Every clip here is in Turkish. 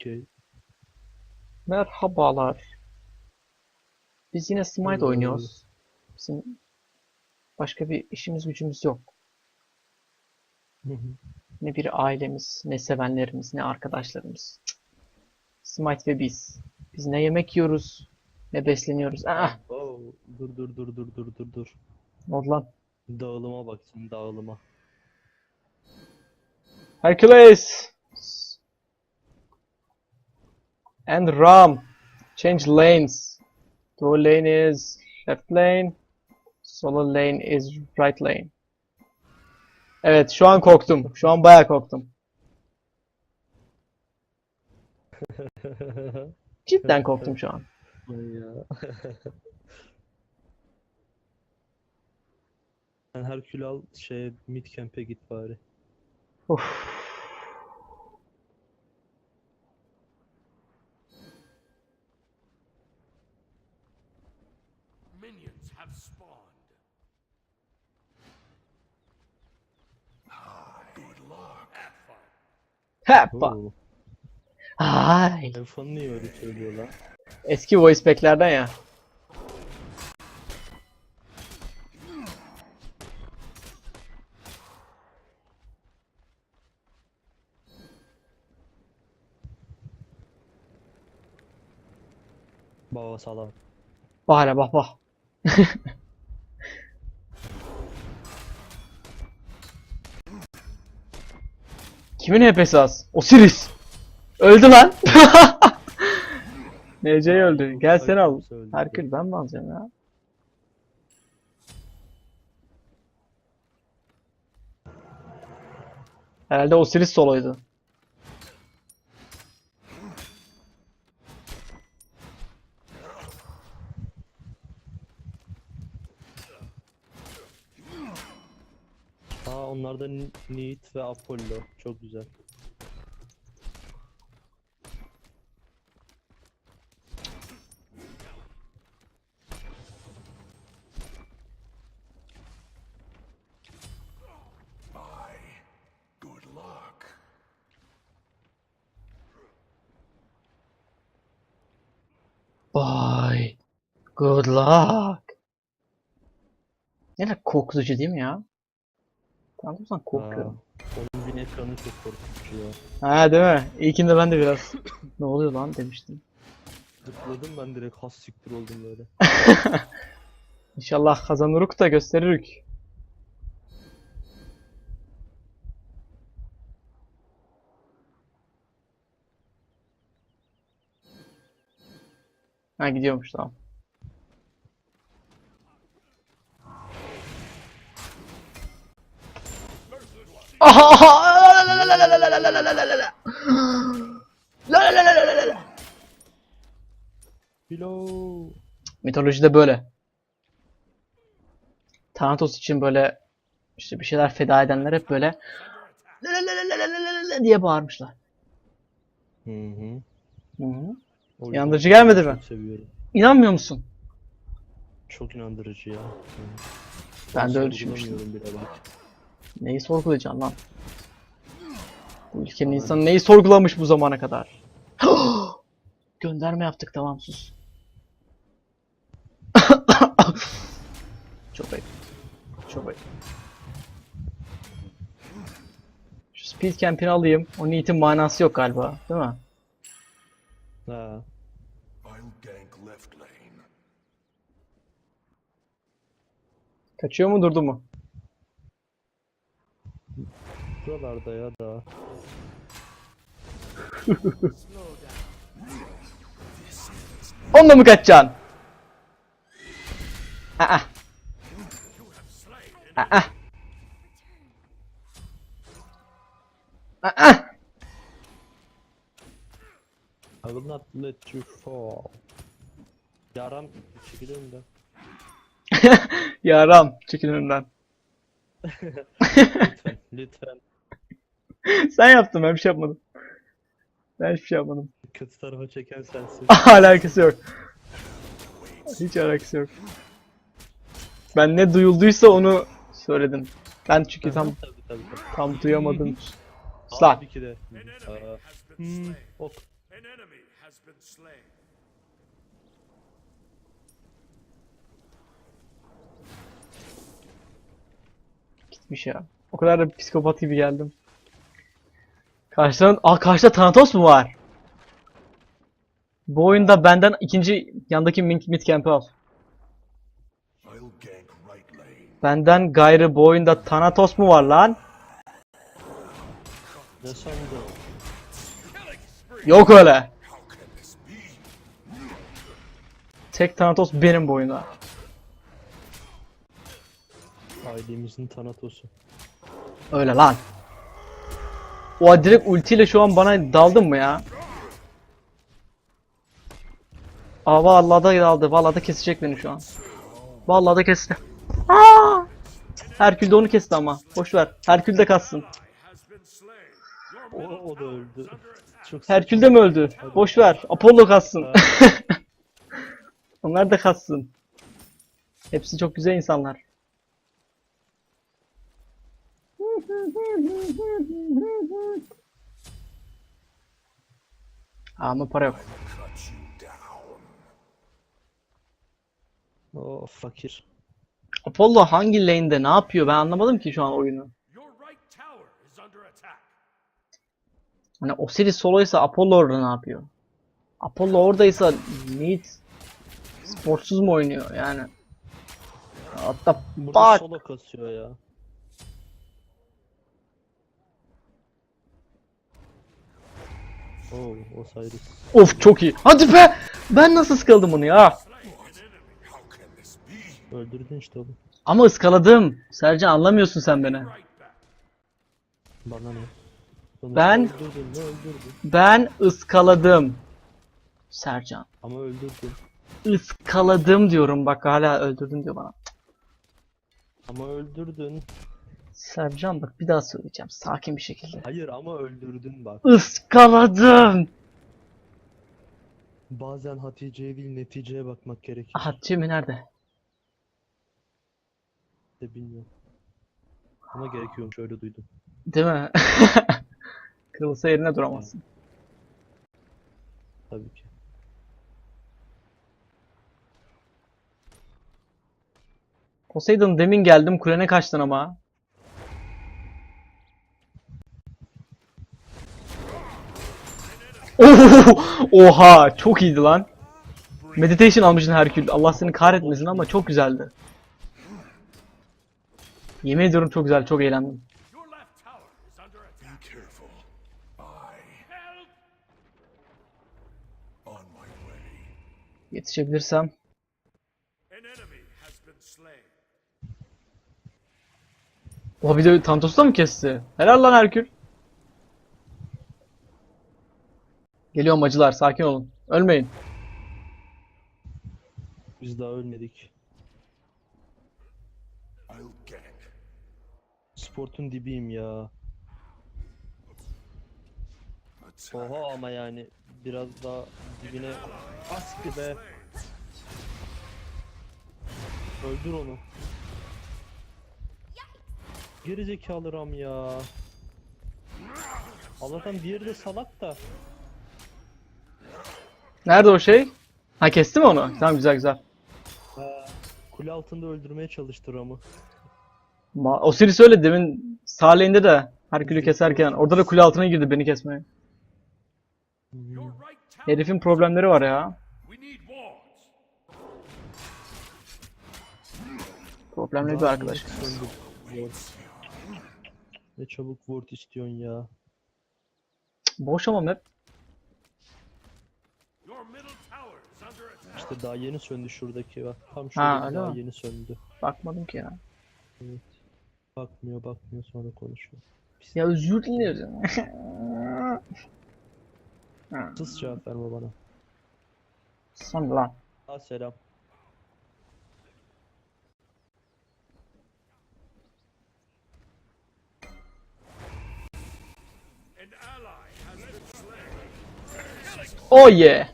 Okey. Merhabalar. Biz yine Smite Hello. oynuyoruz. Bizim başka bir işimiz gücümüz yok. Hı hı. Ne bir ailemiz, ne sevenlerimiz, ne arkadaşlarımız. Cık. Smite ve biz. Biz ne yemek yiyoruz, ne besleniyoruz. Ah, Oo, dur dur dur dur dur dur dur. ne oldu lan? Dağılıma bak sen dağılıma. Hercules! And Ram. Change lanes. Two lane is left lane. Solo lane is right lane. Evet şu an korktum. Şu an bayağı korktum. Cidden korktum şu an. Ay ya. Sen Herkül al şey mid camp'e git bari. Uf. Minions have spawned. Good luck. Oo. Ay. Telefonu niye öyle söylüyor lan? Eski voice pack'lerden ya. Baba salak. Bak hele bak bak. Kimin HP'si az? Osiris. Öldü lan. NC öldü. Gel sen al. Herkül ben mi alacağım ya? Herhalde Osiris soloydu. Aa onlarda Neat ve Apollo. Çok güzel. Good luck. Bye. Good luck. Ne kadar korkutucu değil mi ya? Zaman korkuyorum. Aa, onun bin ekranı çok korkutucu ya. Ha değil mi? İlkinde ben de biraz ne oluyor lan demiştim. Zıpladım ben direkt has siktir oldum böyle. İnşallah kazanırık da gösteririk. Ha gidiyormuş tamam. Bilo. Mitolojide böyle. Thanatos için böyle işte bir şeyler feda edenler hep böyle diye bağırmışlar. Hı hı. Hı hı. İnandırıcı gelmedi mi? Seviyorum. İnanmıyor musun? Çok inandırıcı ya. Ben, ben de öyle düşünmüştüm. Neyi sorgulayacaksın lan? Bu ülkenin insanı neyi sorgulamış bu zamana kadar? Gönderme yaptık tamam sus. Çok ayıp. Çok ayıp. Şu speed camp'ini alayım. O niyetin manası yok galiba. Değil mi? Ha. I'll gank left lane. Kaçıyor mu durdu mu? Buralarda ya da. Onunla mı kaçacaksın? Aa. Aa. Aa. I will not let you fall. Yaram çekil önümden. Yaram çekil önümden. Lütfen. lütfen. Sen yaptın ben bir şey yapmadım. Ben hiçbir şey yapmadım. Kötü tarafa çeken sensin. alakası yok. Hiç alakası yok. Ben ne duyulduysa onu söyledim. Ben çünkü tam Tabii tabii tabii. tam duyamadım. Slak. Tabii ki de. Aa, hmm, slain. ok. An has been slain. Gitmiş ya. O kadar da psikopat gibi geldim. Karşıdan... Aa karşıda Thanatos mu var? Bu oyunda benden ikinci yandaki mid, camp'i al. Benden gayrı bu oyunda Thanatos mu var lan? Yok öyle. Tek Thanatos benim bu oyunda. Ailemizin Tanatos'u. Öyle lan. O direkt ultiyle şu an bana daldın mı ya? Aa vallahi da daldı. Vallahi da kesecek beni şu an. Vallahi da kesti. Aa! Herkül de onu kesti ama. Boş ver. Herkül de slain. O, o da öldü. Çok Herkül de mi öldü? Boş ver. Apollo kassın. Onlar da kassın. Hepsi çok güzel insanlar. Ama para yok. cut you down. O fakir. Apollo hangi lane'de ne yapıyor ben anlamadım ki şu an oyunu. Hani Osiris soloysa Apollo orada ne yapıyor? Apollo oradaysa Mid sportsuz mu oynuyor yani? Hatta Burada bak solo kasıyor ya. Oo, Osiris. of çok iyi. Hadi be! Ben nasıl ıskaladım bunu ya? Öldürdün işte oğlum. Ama ıskaladım. Sercan anlamıyorsun sen beni. Bana ne? Sonuçta Ben- Öldürdün ne öldürdün. Ben ıskaladım. Sercan. Ama öldürdün. Iskaladım diyorum bak hala öldürdün diyor bana. Ama öldürdün. Sercan bak bir daha söyleyeceğim sakin bir şekilde. Hayır ama öldürdün bak. Iskaladım. Bazen Hatice'ye değil neticeye bakmak gerekir. Aha Jimmy nerede? De bilmiyorum. Ama gerekiyormuş öyle duydum. Değil mi? Kırılsa yerine duramazsın. Tabii ki. Poseidon demin geldim kulene kaçtın ama. Oha çok iyiydi lan. Meditation almışsın Herkül. Allah seni kahretmesin ama çok güzeldi. Yemin ediyorum çok güzel, çok eğlendim. Yetişebilirsem. Oha bir de Tantos'u da mı kesti? Helal lan Herkül. Geliyorum acılar, sakin olun. Ölmeyin. Biz daha ölmedik. Sportun dibiyim ya. Oha ama yani biraz daha dibine askı be. Öldür onu. Geri zekalı Ram ya. Allah'tan diğeri de salak da. Nerede o şey? Ha kesti mi onu? Tamam güzel güzel. Kule altında öldürmeye çalıştı Ram'ı. Ma Osiris öyle demin lane'de de Herkül'ü keserken orada da kule altına girdi beni kesmeye. Tower. Herifin problemleri var ya. Problemli bir arkadaş. Ne çabuk ward istiyorsun ya. Boş ama map. İşte daha yeni söndü şuradaki bak. Tam Ha, şuradaki öyle daha mi? yeni söndü. Bakmadım ki ya. Evet. Bakmıyor bakmıyor sonra konuşuyor. Ya özür dilerim. Sus cevap verme bana. Sen lan. Ha selam. Oh yeah.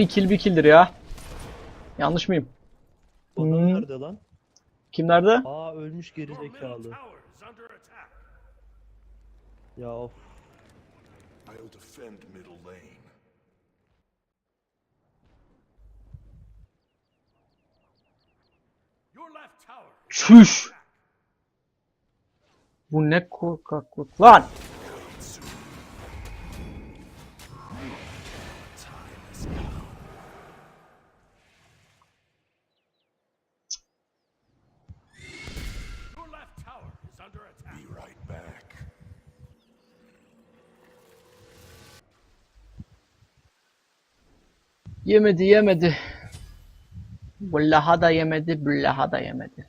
Bir kill bir killdir ya. Yanlış mıyım? Adam Hmm. nerede lan? Kim nerede? Aa ölmüş geri zekalı. Ya of. Çüş. Bu ne korkaklık lan. Yemedi yemedi. Vallaha da yemedi, billaha da yemedi.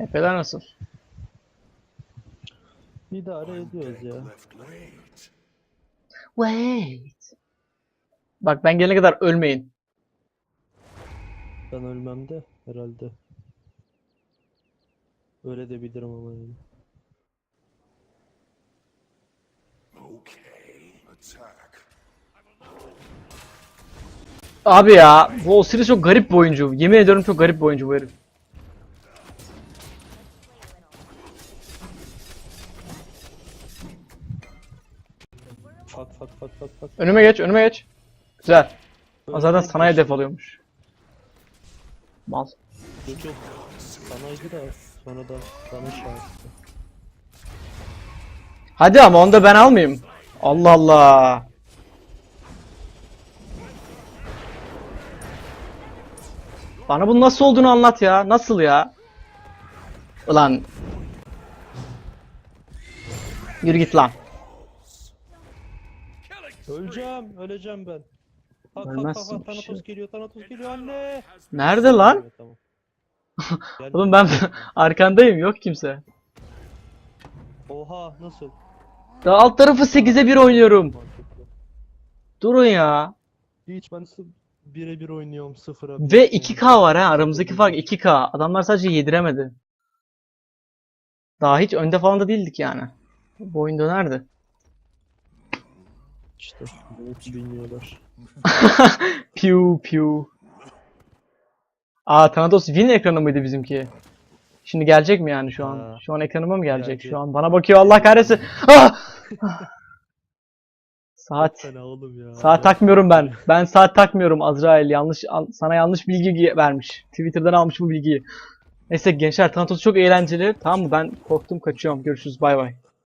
Epeler nasıl? İdare ediyoruz ya. Wait. Bak ben gelene kadar ölmeyin. Ben ölmem de herhalde. Öyle de bilirim ama yani. Okay. Attack. Abi ya bu Osiris çok garip bir oyuncu. Yemin ediyorum çok garip bir oyuncu bu herif. Fak fak fak fak fak. Önüme geç, önüme geç. Güzel. O zaten sana hedef alıyormuş. Mal. Yok yok. Sanaydı da bana şey yaptı. Hadi ama onu da ben almayayım. Allah Allah. Bana bunun nasıl olduğunu anlat ya. Nasıl ya? Ulan. Yürü git lan. Öleceğim, öleceğim ben. Fak fak fak Ölmezsin, bir şey Thanatos yok. geliyor, Thanatos geliyor anne. Nerede lan? Evet, tamam. Oğlum ben arkandayım. Yok kimse. Oha nasıl? Daha alt tarafı 8'e 1 oynuyorum. Durun ya. Hiç ben birebir oynuyorum sıfıra. Ve 2K var ha. Aramızdaki fark 2K. Adamlar sadece yediremedi. Daha hiç önde falan da değildik yani. Bu oyun dönerdi. İşte bilmiyorlar. Piu piu. Aa Thanatos win ekranı mıydı bizimki? Şimdi gelecek mi yani şu an? Ha. Şu an ekranıma mı gelecek? Gelecek. Şu an bana bakıyor Allah kahretsin. Ah! Saat. Fena oğlum ya. Saat takmıyorum ben. Ben saat takmıyorum Azrail. Yanlış an- sana yanlış bilgi gi- vermiş. Twitter'dan almış bu bilgiyi. Neyse gençler Thanatos çok eğlenceli. Tamam mı? Ben korktum kaçıyorum. Görüşürüz. Bay bay.